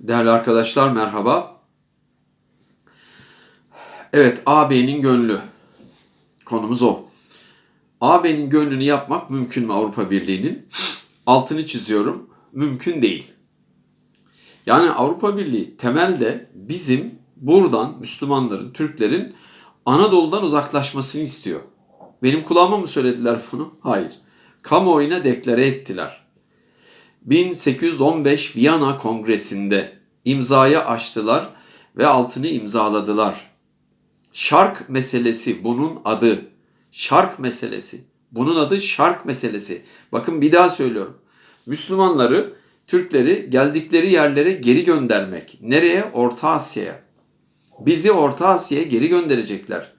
Değerli arkadaşlar merhaba. Evet AB'nin gönlü. Konumuz o. AB'nin gönlünü yapmak mümkün mü Avrupa Birliği'nin? Altını çiziyorum. Mümkün değil. Yani Avrupa Birliği temelde bizim buradan Müslümanların, Türklerin Anadolu'dan uzaklaşmasını istiyor. Benim kulağıma mı söylediler bunu? Hayır. Kamuoyuna deklare ettiler. 1815 Viyana Kongresi'nde imzayı açtılar ve altını imzaladılar. Şark meselesi bunun adı. Şark meselesi. Bunun adı şark meselesi. Bakın bir daha söylüyorum. Müslümanları, Türkleri geldikleri yerlere geri göndermek. Nereye? Orta Asya'ya. Bizi Orta Asya'ya geri gönderecekler.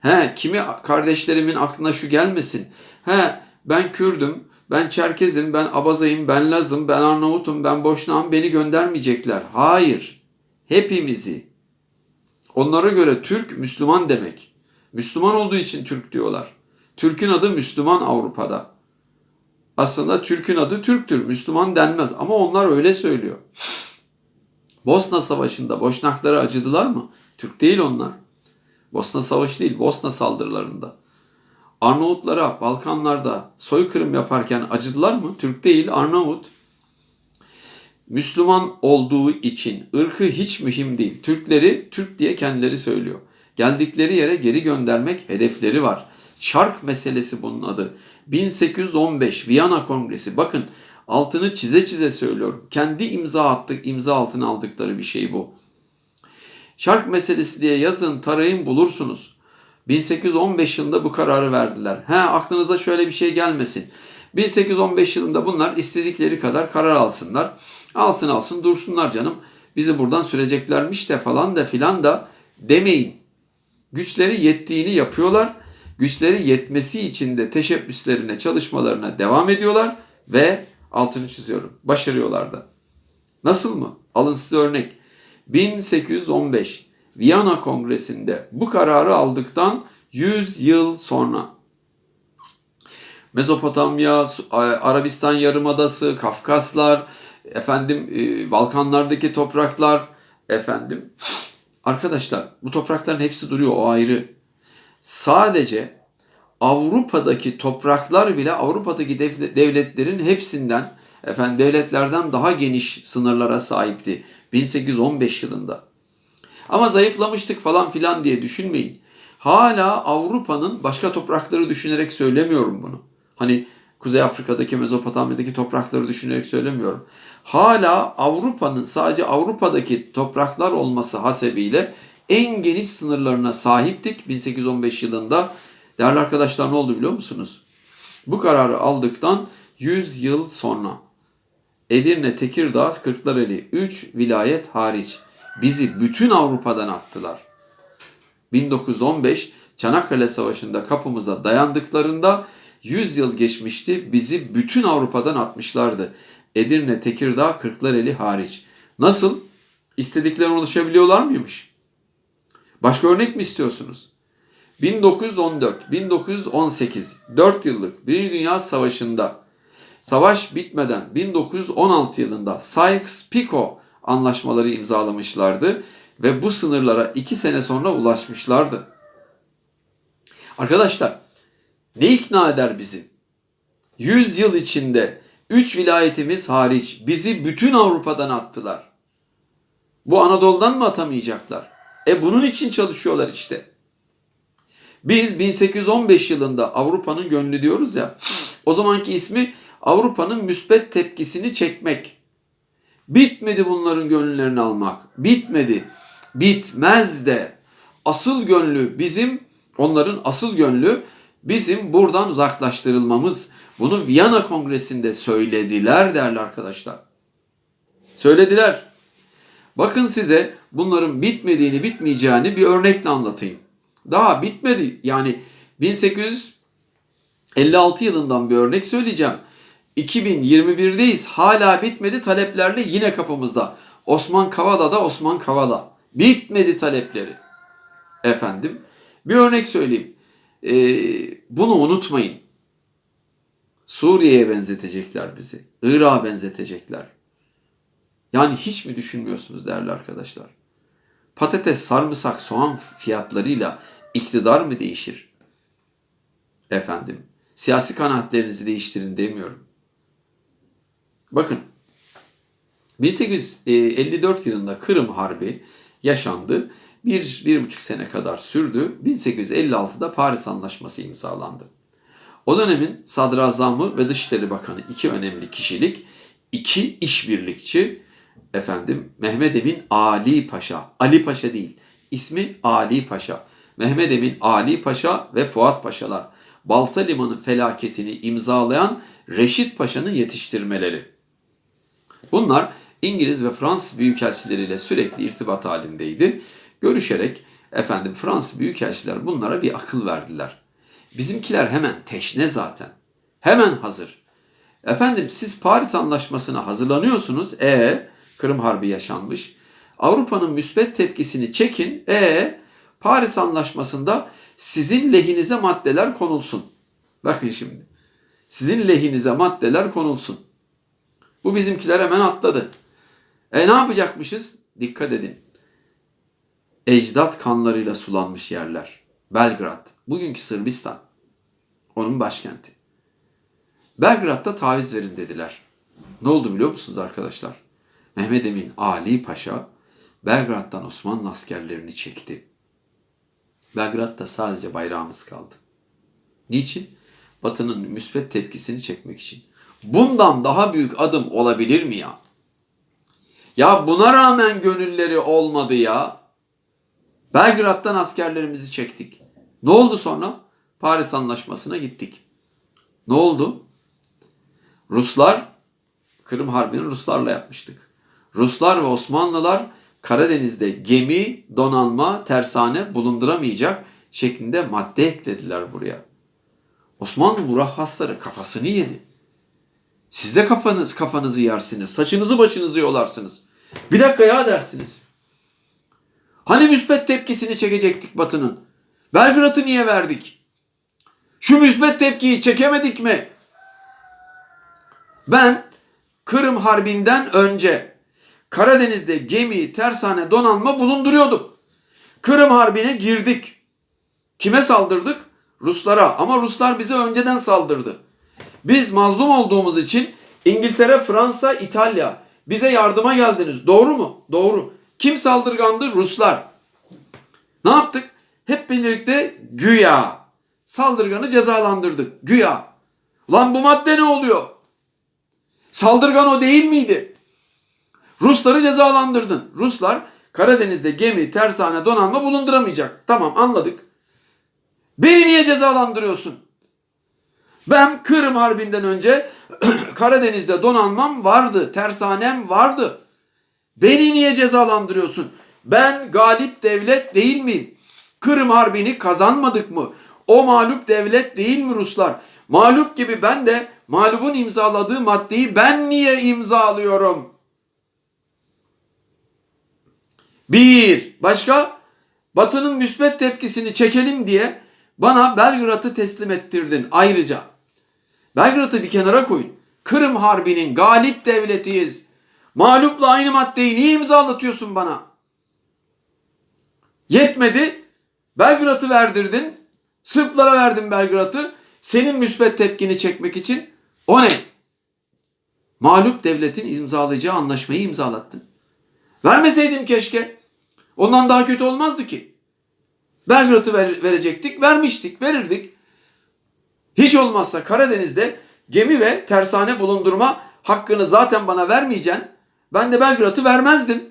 He, kimi kardeşlerimin aklına şu gelmesin. He, ben Kürdüm, ben Çerkezim, ben Abazayım, ben Lazım, ben Arnavut'um, ben Boşnağım beni göndermeyecekler. Hayır. Hepimizi. Onlara göre Türk Müslüman demek. Müslüman olduğu için Türk diyorlar. Türk'ün adı Müslüman Avrupa'da. Aslında Türk'ün adı Türk'tür. Müslüman denmez ama onlar öyle söylüyor. Bosna Savaşı'nda Boşnaklara acıdılar mı? Türk değil onlar. Bosna Savaşı değil, Bosna saldırılarında. Arnavutlara Balkanlarda soykırım yaparken acıdılar mı? Türk değil, Arnavut. Müslüman olduğu için ırkı hiç mühim değil. Türkleri Türk diye kendileri söylüyor. Geldikleri yere geri göndermek hedefleri var. Şark meselesi bunun adı. 1815 Viyana Kongresi. Bakın altını çize çize söylüyorum. Kendi imza attık, imza altına aldıkları bir şey bu. Şark meselesi diye yazın, tarayın bulursunuz. 1815 yılında bu kararı verdiler. He aklınıza şöyle bir şey gelmesin. 1815 yılında bunlar istedikleri kadar karar alsınlar. Alsın alsın dursunlar canım. Bizi buradan süreceklermiş de falan da filan da demeyin. Güçleri yettiğini yapıyorlar. Güçleri yetmesi için de teşebbüslerine, çalışmalarına devam ediyorlar ve altını çiziyorum. Başarıyorlar da. Nasıl mı? Alın size örnek. 1815 Viyana Kongresi'nde bu kararı aldıktan 100 yıl sonra Mezopotamya, Arabistan Yarımadası, Kafkaslar, efendim Balkanlardaki topraklar, efendim arkadaşlar bu toprakların hepsi duruyor o ayrı. Sadece Avrupa'daki topraklar bile Avrupa'daki devletlerin hepsinden efendim devletlerden daha geniş sınırlara sahipti 1815 yılında. Ama zayıflamıştık falan filan diye düşünmeyin. Hala Avrupa'nın başka toprakları düşünerek söylemiyorum bunu. Hani Kuzey Afrika'daki, Mezopotamya'daki toprakları düşünerek söylemiyorum. Hala Avrupa'nın sadece Avrupa'daki topraklar olması hasebiyle en geniş sınırlarına sahiptik 1815 yılında. Değerli arkadaşlar ne oldu biliyor musunuz? Bu kararı aldıktan 100 yıl sonra Edirne, Tekirdağ, Kırklareli 3 vilayet hariç bizi bütün Avrupa'dan attılar. 1915 Çanakkale Savaşı'nda kapımıza dayandıklarında 100 yıl geçmişti. Bizi bütün Avrupa'dan atmışlardı. Edirne, Tekirdağ, Kırklareli hariç. Nasıl? İstediklerine ulaşabiliyorlar mıymış? Başka örnek mi istiyorsunuz? 1914, 1918, 4 yıllık Birinci Dünya Savaşı'nda savaş bitmeden 1916 yılında Sykes-Picot anlaşmaları imzalamışlardı ve bu sınırlara 2 sene sonra ulaşmışlardı. Arkadaşlar ne ikna eder bizi? 100 yıl içinde 3 vilayetimiz hariç bizi bütün Avrupa'dan attılar. Bu Anadolu'dan mı atamayacaklar? E bunun için çalışıyorlar işte. Biz 1815 yılında Avrupa'nın gönlü diyoruz ya. O zamanki ismi Avrupa'nın müspet tepkisini çekmek. Bitmedi bunların gönüllerini almak. Bitmedi. Bitmez de. Asıl gönlü bizim, onların asıl gönlü bizim buradan uzaklaştırılmamız. Bunu Viyana Kongresi'nde söylediler değerli arkadaşlar. Söylediler. Bakın size bunların bitmediğini, bitmeyeceğini bir örnekle anlatayım. Daha bitmedi. Yani 1856 yılından bir örnek söyleyeceğim. 2021'deyiz. Hala bitmedi. Taleplerle yine kapımızda. Osman Kavala'da Osman Kavala. Bitmedi talepleri. Efendim. Bir örnek söyleyeyim. Ee, bunu unutmayın. Suriye'ye benzetecekler bizi. Irak'a benzetecekler. Yani hiç mi düşünmüyorsunuz değerli arkadaşlar? Patates, sarımsak, soğan fiyatlarıyla iktidar mı değişir? Efendim, siyasi kanaatlerinizi değiştirin demiyorum. Bakın, 1854 yılında Kırım Harbi yaşandı. Bir, bir buçuk sene kadar sürdü. 1856'da Paris Anlaşması imzalandı. O dönemin sadrazamı ve Dışişleri Bakanı iki önemli kişilik, iki işbirlikçi efendim Mehmet Emin Ali Paşa, Ali Paşa değil, ismi Ali Paşa. Mehmet Emin Ali Paşa ve Fuat Paşalar. Balta Limanı felaketini imzalayan Reşit Paşa'nın yetiştirmeleri. Bunlar İngiliz ve Fransız büyükelçileriyle sürekli irtibat halindeydi. Görüşerek efendim Fransız büyükelçiler bunlara bir akıl verdiler. Bizimkiler hemen teşne zaten. Hemen hazır. Efendim siz Paris Anlaşması'na hazırlanıyorsunuz. E Kırım Harbi yaşanmış. Avrupa'nın müsbet tepkisini çekin. E Paris Anlaşması'nda sizin lehinize maddeler konulsun. Bakın şimdi. Sizin lehinize maddeler konulsun. Bu bizimkiler hemen atladı. E ne yapacakmışız? Dikkat edin. Ecdat kanlarıyla sulanmış yerler. Belgrad, bugünkü Sırbistan. Onun başkenti. Belgrad'da taviz verin dediler. Ne oldu biliyor musunuz arkadaşlar? Mehmet Emin Ali Paşa Belgrad'dan Osmanlı askerlerini çekti. Belgrad'da sadece bayrağımız kaldı. Niçin? Batı'nın müsbet tepkisini çekmek için. Bundan daha büyük adım olabilir mi ya? Ya buna rağmen gönülleri olmadı ya. Belgrad'dan askerlerimizi çektik. Ne oldu sonra? Paris Anlaşması'na gittik. Ne oldu? Ruslar, Kırım Harbi'ni Ruslarla yapmıştık. Ruslar ve Osmanlılar Karadeniz'de gemi, donanma, tersane bulunduramayacak şeklinde madde eklediler buraya. Osmanlı murahhasları kafasını yedi. Siz de kafanız kafanızı yersiniz, saçınızı başınızı yolarsınız. Bir dakika ya dersiniz. Hani müsbet tepkisini çekecektik Batı'nın? Belgrad'ı niye verdik? Şu müsbet tepkiyi çekemedik mi? Ben Kırım Harbi'nden önce Karadeniz'de gemi, tersane, donanma bulunduruyordum. Kırım Harbi'ne girdik. Kime saldırdık? Ruslara ama Ruslar bize önceden saldırdı. Biz mazlum olduğumuz için İngiltere, Fransa, İtalya bize yardıma geldiniz. Doğru mu? Doğru. Kim saldırgandı? Ruslar. Ne yaptık? Hep birlikte güya saldırganı cezalandırdık. Güya. Lan bu madde ne oluyor? Saldırgan o değil miydi? Rusları cezalandırdın. Ruslar Karadeniz'de gemi, tersane, donanma bulunduramayacak. Tamam anladık. Beni niye cezalandırıyorsun? Ben Kırım Harbi'nden önce Karadeniz'de donanmam vardı, tersanem vardı. Beni niye cezalandırıyorsun? Ben galip devlet değil miyim? Kırım Harbi'ni kazanmadık mı? O mağlup devlet değil mi Ruslar? Mağlup gibi ben de mağlubun imzaladığı maddeyi ben niye imzalıyorum? Bir. Başka? Batı'nın müsbet tepkisini çekelim diye bana Belgrad'ı teslim ettirdin ayrıca. Belgrad'ı bir kenara koyun. Kırım Harbi'nin galip devletiyiz. Mağlupla aynı maddeyi niye imzalatıyorsun bana? Yetmedi. Belgrad'ı verdirdin. Sırplara verdin Belgrad'ı. Senin müsbet tepkini çekmek için. O ne? Mağlup devletin imzalayacağı anlaşmayı imzalattın. Vermeseydim keşke. Ondan daha kötü olmazdı ki. Belgrad'ı ver, verecektik, vermiştik, verirdik. Hiç olmazsa Karadeniz'de gemi ve tersane bulundurma hakkını zaten bana vermeyeceksin. Ben de Belgrad'ı vermezdim.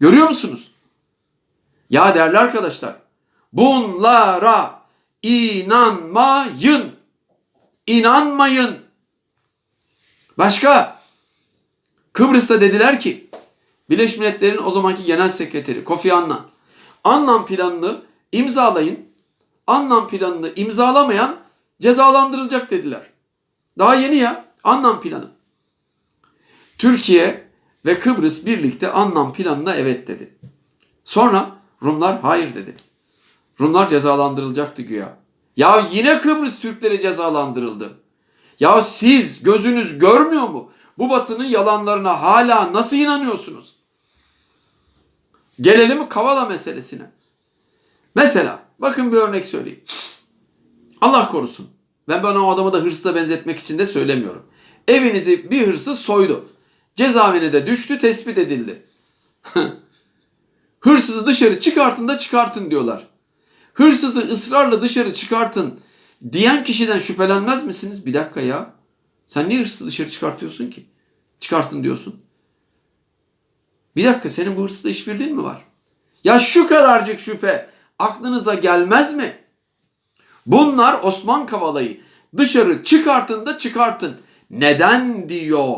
Görüyor musunuz? Ya değerli arkadaşlar, bunlara inanmayın. İnanmayın. Başka? Kıbrıs'ta dediler ki Birleşmiş Milletler'in o zamanki genel sekreteri Kofi Annan Annan planını imzalayın. Annan planını imzalamayan cezalandırılacak dediler. Daha yeni ya Annan planı. Türkiye ve Kıbrıs birlikte Annan planına evet dedi. Sonra Rumlar hayır dedi. Rumlar cezalandırılacaktı güya. Ya yine Kıbrıs Türkleri cezalandırıldı. Ya siz gözünüz görmüyor mu? bu batının yalanlarına hala nasıl inanıyorsunuz? Gelelim Kavala meselesine. Mesela bakın bir örnek söyleyeyim. Allah korusun. Ben bana o adamı da hırsıza benzetmek için de söylemiyorum. Evinizi bir hırsız soydu. Cezaevine de düştü, tespit edildi. Hırsızı dışarı çıkartın da çıkartın diyorlar. Hırsızı ısrarla dışarı çıkartın diyen kişiden şüphelenmez misiniz? Bir dakika ya. Sen niye hırsızı dışarı çıkartıyorsun ki? Çıkartın diyorsun. Bir dakika senin bu hırsızla işbirliğin mi var? Ya şu kadarcık şüphe aklınıza gelmez mi? Bunlar Osman Kavala'yı dışarı çıkartın da çıkartın. Neden diyor?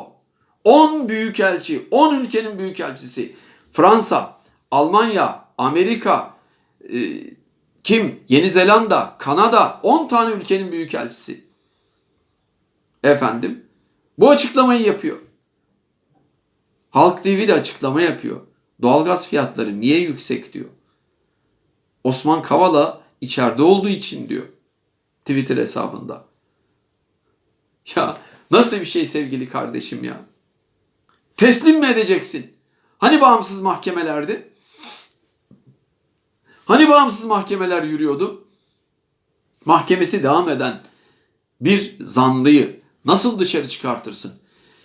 10 büyükelçi, 10 ülkenin büyükelçisi. Fransa, Almanya, Amerika, e, kim? Yeni Zelanda, Kanada, 10 tane ülkenin büyükelçisi. Efendim, bu açıklamayı yapıyor. Halk TV de açıklama yapıyor. Doğalgaz fiyatları niye yüksek diyor. Osman Kavala içeride olduğu için diyor. Twitter hesabında. Ya nasıl bir şey sevgili kardeşim ya? Teslim mi edeceksin? Hani bağımsız mahkemelerdi? Hani bağımsız mahkemeler yürüyordu? Mahkemesi devam eden bir zanlıyı nasıl dışarı çıkartırsın?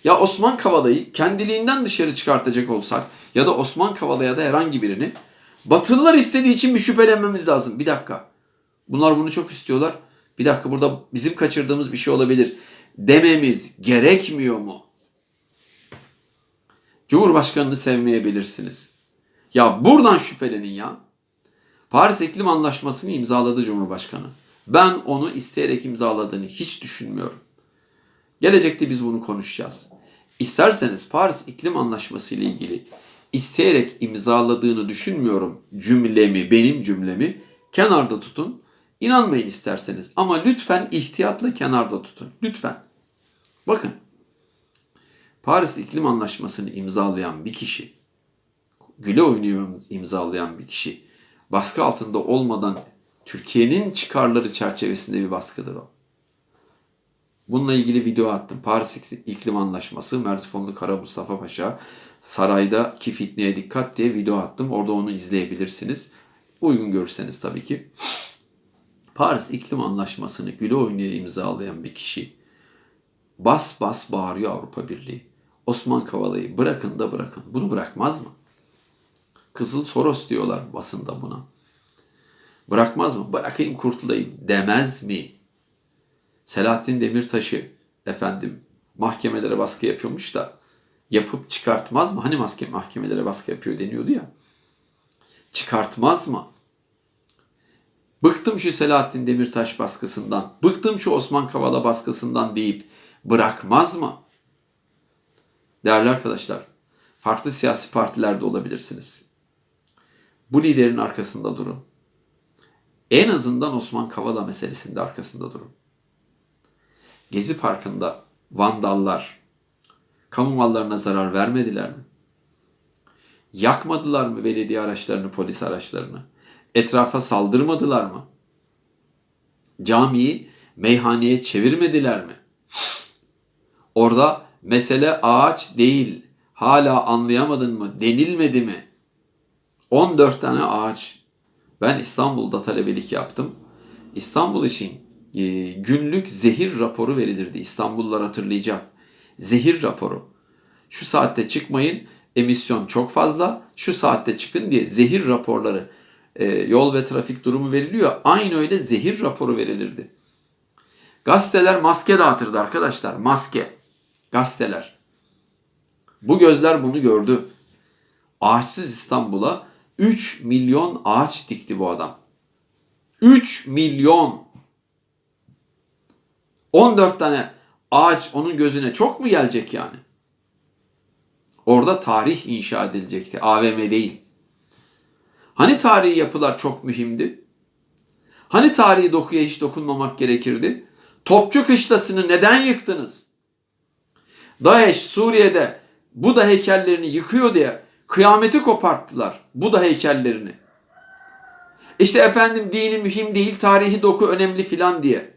Ya Osman Kavala'yı kendiliğinden dışarı çıkartacak olsak ya da Osman Kavala'ya da herhangi birini Batılılar istediği için bir şüphelenmemiz lazım. Bir dakika. Bunlar bunu çok istiyorlar. Bir dakika burada bizim kaçırdığımız bir şey olabilir dememiz gerekmiyor mu? Cumhurbaşkanını sevmeyebilirsiniz. Ya buradan şüphelenin ya. Paris İklim Anlaşması'nı imzaladı Cumhurbaşkanı. Ben onu isteyerek imzaladığını hiç düşünmüyorum. Gelecekte biz bunu konuşacağız. İsterseniz Paris İklim Anlaşması ile ilgili isteyerek imzaladığını düşünmüyorum cümlemi, benim cümlemi kenarda tutun. İnanmayın isterseniz ama lütfen ihtiyatla kenarda tutun. Lütfen. Bakın. Paris İklim Anlaşması'nı imzalayan bir kişi, güle oynuyor imzalayan bir kişi, baskı altında olmadan Türkiye'nin çıkarları çerçevesinde bir baskıdır o. Bununla ilgili video attım. Paris İklim Anlaşması, Merzifonlu Kara Mustafa Paşa, saraydaki fitneye dikkat diye video attım. Orada onu izleyebilirsiniz. Uygun görürseniz tabii ki. Paris İklim Anlaşması'nı güle oynaya imzalayan bir kişi bas bas bağırıyor Avrupa Birliği. Osman Kavala'yı bırakın da bırakın. Bunu bırakmaz mı? Kızıl Soros diyorlar basında buna. Bırakmaz mı? Bırakayım kurtulayım demez mi? Selahattin Demirtaş'ı efendim mahkemelere baskı yapıyormuş da yapıp çıkartmaz mı? Hani maske mahkemelere baskı yapıyor deniyordu ya. Çıkartmaz mı? Bıktım şu Selahattin Demirtaş baskısından, bıktım şu Osman Kavala baskısından deyip bırakmaz mı? Değerli arkadaşlar, farklı siyasi partilerde olabilirsiniz. Bu liderin arkasında durun. En azından Osman Kavala meselesinde arkasında durun. Gezi Parkı'nda vandallar kamu mallarına zarar vermediler mi? Yakmadılar mı belediye araçlarını, polis araçlarını? Etrafa saldırmadılar mı? Camiyi meyhaneye çevirmediler mi? Orada mesele ağaç değil, hala anlayamadın mı, denilmedi mi? 14 tane ağaç. Ben İstanbul'da talebelik yaptım. İstanbul için e, günlük zehir raporu verilirdi. İstanbullular hatırlayacak. Zehir raporu. Şu saatte çıkmayın, emisyon çok fazla, şu saatte çıkın diye zehir raporları, e, yol ve trafik durumu veriliyor. Aynı öyle zehir raporu verilirdi. Gazeteler maske dağıtırdı arkadaşlar, maske. Gazeteler. Bu gözler bunu gördü. Ağaçsız İstanbul'a 3 milyon ağaç dikti bu adam. 3 milyon. 14 tane ağaç onun gözüne çok mu gelecek yani? Orada tarih inşa edilecekti. AVM değil. Hani tarihi yapılar çok mühimdi? Hani tarihi dokuya hiç dokunmamak gerekirdi? Topçu kışlasını neden yıktınız? DAEŞ Suriye'de Buda heykellerini yıkıyor diye kıyameti koparttılar Buda heykellerini. İşte efendim dini mühim değil, tarihi doku önemli filan diye.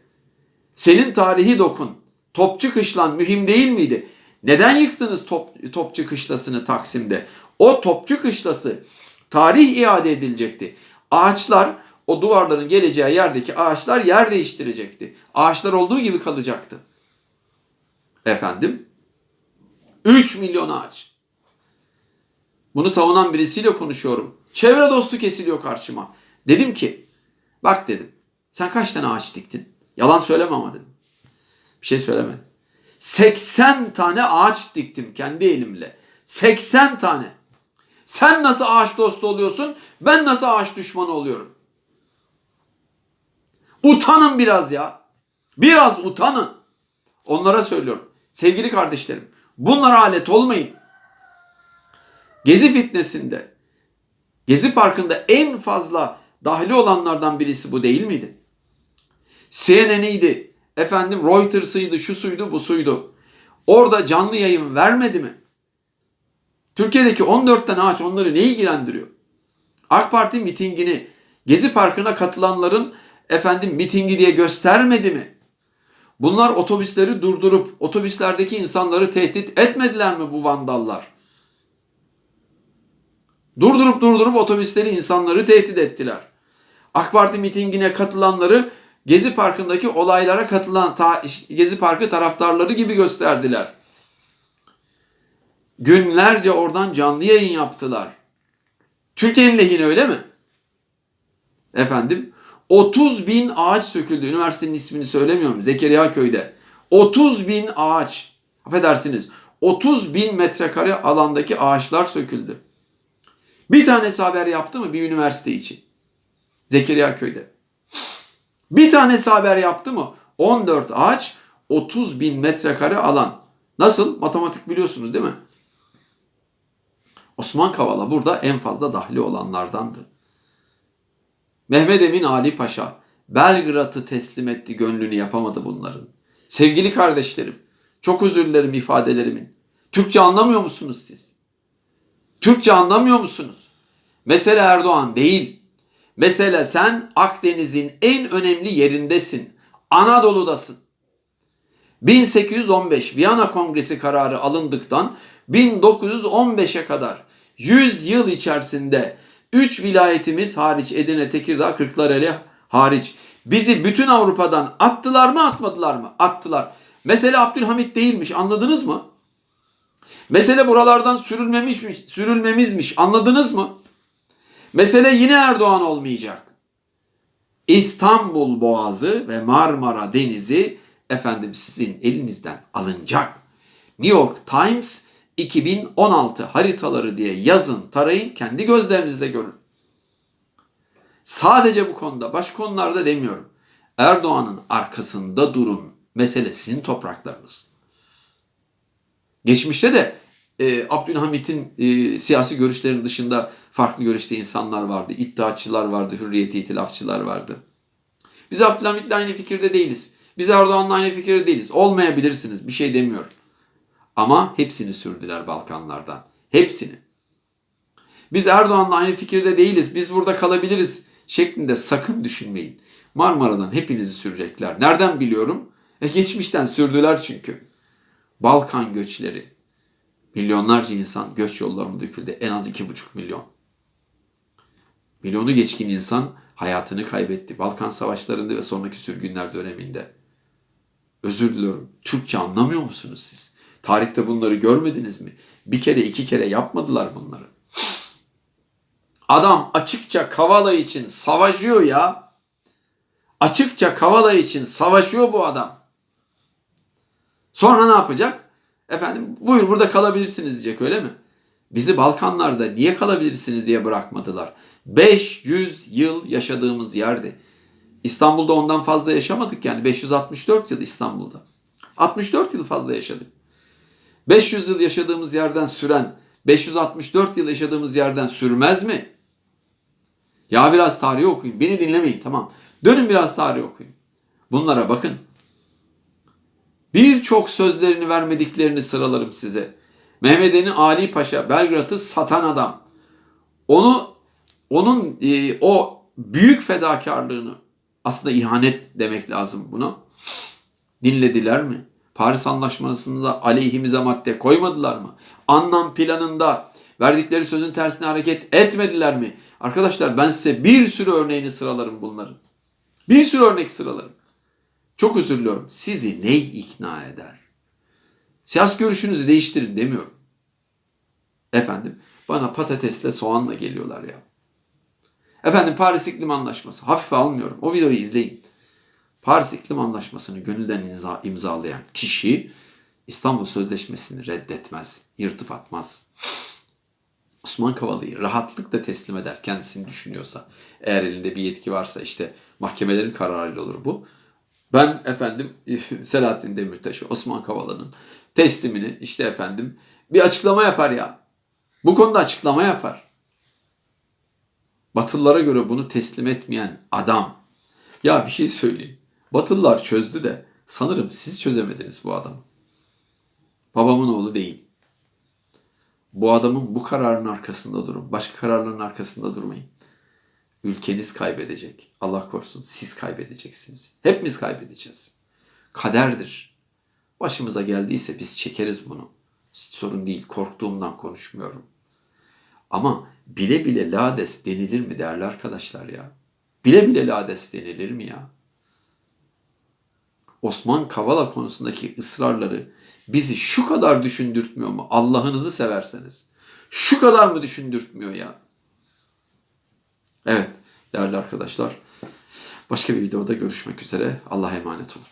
Senin tarihi dokun, topçu kışlan mühim değil miydi? Neden yıktınız top, Topçu Kışlası'nı Taksim'de? O Topçu Kışlası tarih iade edilecekti. Ağaçlar o duvarların geleceği yerdeki ağaçlar yer değiştirecekti. Ağaçlar olduğu gibi kalacaktı. Efendim 3 milyon ağaç. Bunu savunan birisiyle konuşuyorum. Çevre dostu kesiliyor karşıma. Dedim ki bak dedim sen kaç tane ağaç diktin? Yalan söyleme ama dedim. Bir şey söylemedim. 80 tane ağaç diktim kendi elimle. 80 tane. Sen nasıl ağaç dostu oluyorsun? Ben nasıl ağaç düşmanı oluyorum? Utanın biraz ya. Biraz utanın. Onlara söylüyorum. Sevgili kardeşlerim, bunlara alet olmayın. Gezi fitnesinde, Gezi Parkı'nda en fazla dahili olanlardan birisi bu değil miydi? CNN'iydi, efendim Reuters'ıydı, şu suydu, bu suydu. Orada canlı yayın vermedi mi? Türkiye'deki 14 tane ağaç onları ne ilgilendiriyor? AK Parti mitingini Gezi Parkı'na katılanların efendim mitingi diye göstermedi mi? Bunlar otobüsleri durdurup otobüslerdeki insanları tehdit etmediler mi bu vandallar? Durdurup durdurup otobüsleri insanları tehdit ettiler. AK Parti mitingine katılanları Gezi Parkı'ndaki olaylara katılan ta, Gezi Parkı taraftarları gibi gösterdiler. Günlerce oradan canlı yayın yaptılar. Türkiye'nin lehine öyle mi? Efendim 30 bin ağaç söküldü. Üniversitenin ismini söylemiyorum. Zekeriya Köy'de. 30 bin ağaç. Affedersiniz. 30 bin metrekare alandaki ağaçlar söküldü. Bir tanesi haber yaptı mı bir üniversite için? Zekeriya Köy'de. Bir tanesi haber yaptı mı? 14 ağaç, 30 bin metrekare alan. Nasıl? Matematik biliyorsunuz değil mi? Osman Kavala burada en fazla dahli olanlardandı. Mehmet Emin Ali Paşa Belgrad'ı teslim etti gönlünü yapamadı bunların. Sevgili kardeşlerim, çok özür dilerim ifadelerimin. Türkçe anlamıyor musunuz siz? Türkçe anlamıyor musunuz? Mesele Erdoğan değil. Mesele sen Akdeniz'in en önemli yerindesin. Anadolu'dasın. 1815 Viyana Kongresi kararı alındıktan 1915'e kadar 100 yıl içerisinde 3 vilayetimiz hariç Edirne, Tekirdağ, Kırklareli hariç bizi bütün Avrupa'dan attılar mı atmadılar mı? Attılar. Mesele Abdülhamit değilmiş anladınız mı? Mesele buralardan sürülmemişmiş, sürülmemizmiş anladınız mı? Mesele yine Erdoğan olmayacak. İstanbul Boğazı ve Marmara Denizi efendim sizin elinizden alınacak. New York Times 2016 haritaları diye yazın, tarayın, kendi gözlerinizle görün. Sadece bu konuda, başka konularda demiyorum. Erdoğan'ın arkasında durun. Mesele sizin topraklarınız. Geçmişte de e, Abdülhamit'in e, siyasi görüşlerinin dışında farklı görüşte insanlar vardı. İddiaçılar vardı, hürriyeti itilafçılar vardı. Biz Abdülhamit'le aynı fikirde değiliz. Biz Erdoğan'la aynı fikirde değiliz. Olmayabilirsiniz. Bir şey demiyorum. Ama hepsini sürdüler Balkanlardan. Hepsini. Biz Erdoğan'la aynı fikirde değiliz. Biz burada kalabiliriz şeklinde sakın düşünmeyin. Marmara'dan hepinizi sürecekler. Nereden biliyorum? E geçmişten sürdüler çünkü. Balkan göçleri. Milyonlarca insan göç yollarına döküldü. En az iki buçuk milyon. Milyonu geçkin insan hayatını kaybetti. Balkan savaşlarında ve sonraki sürgünler döneminde. Özür diliyorum. Türkçe anlamıyor musunuz siz? Tarihte bunları görmediniz mi? Bir kere iki kere yapmadılar bunları. Adam açıkça Kavala için savaşıyor ya. Açıkça Kavala için savaşıyor bu adam. Sonra ne yapacak? Efendim buyur burada kalabilirsiniz diyecek öyle mi? Bizi Balkanlarda niye kalabilirsiniz diye bırakmadılar. 500 yıl yaşadığımız yerde. İstanbul'da ondan fazla yaşamadık yani 564 yıl İstanbul'da. 64 yıl fazla yaşadık. 500 yıl yaşadığımız yerden süren 564 yıl yaşadığımız yerden sürmez mi? Ya biraz tarih okuyun. Beni dinlemeyin tamam. Dönün biraz tarih okuyun. Bunlara bakın. Birçok sözlerini vermediklerini sıralarım size. Mehmet Emin Ali Paşa Belgrad'ı satan adam. Onu onun e, o büyük fedakarlığını aslında ihanet demek lazım buna. Dinlediler mi? Paris Anlaşması'nda aleyhimize madde koymadılar mı? Anlam planında verdikleri sözün tersine hareket etmediler mi? Arkadaşlar ben size bir sürü örneğini sıralarım bunların. Bir sürü örnek sıralarım. Çok özür diliyorum. Sizi ne ikna eder? Siyasi görüşünüzü değiştirin demiyorum. Efendim bana patatesle soğanla geliyorlar ya. Efendim Paris İklim Anlaşması. Hafife almıyorum. O videoyu izleyin. Paris İklim Anlaşması'nı gönülden imza, imzalayan kişi İstanbul Sözleşmesi'ni reddetmez, yırtıp atmaz. Osman Kavala'yı rahatlıkla teslim eder kendisini düşünüyorsa. Eğer elinde bir yetki varsa işte mahkemelerin kararıyla olur bu. Ben efendim Selahattin Demirtaş'ı Osman Kavala'nın teslimini işte efendim bir açıklama yapar ya. Bu konuda açıklama yapar. Batılılara göre bunu teslim etmeyen adam. Ya bir şey söyleyeyim. Batılılar çözdü de sanırım siz çözemediniz bu adamı. Babamın oğlu değil. Bu adamın bu kararın arkasında durun. Başka kararların arkasında durmayın. Ülkeniz kaybedecek. Allah korusun siz kaybedeceksiniz. Hepimiz kaybedeceğiz. Kaderdir. Başımıza geldiyse biz çekeriz bunu. Sorun değil. Korktuğumdan konuşmuyorum. Ama bile bile lades denilir mi değerli arkadaşlar ya? Bile bile lades denilir mi ya? Osman Kavala konusundaki ısrarları bizi şu kadar düşündürtmüyor mu? Allah'ınızı severseniz. Şu kadar mı düşündürtmüyor ya? Evet değerli arkadaşlar. Başka bir videoda görüşmek üzere. Allah'a emanet olun.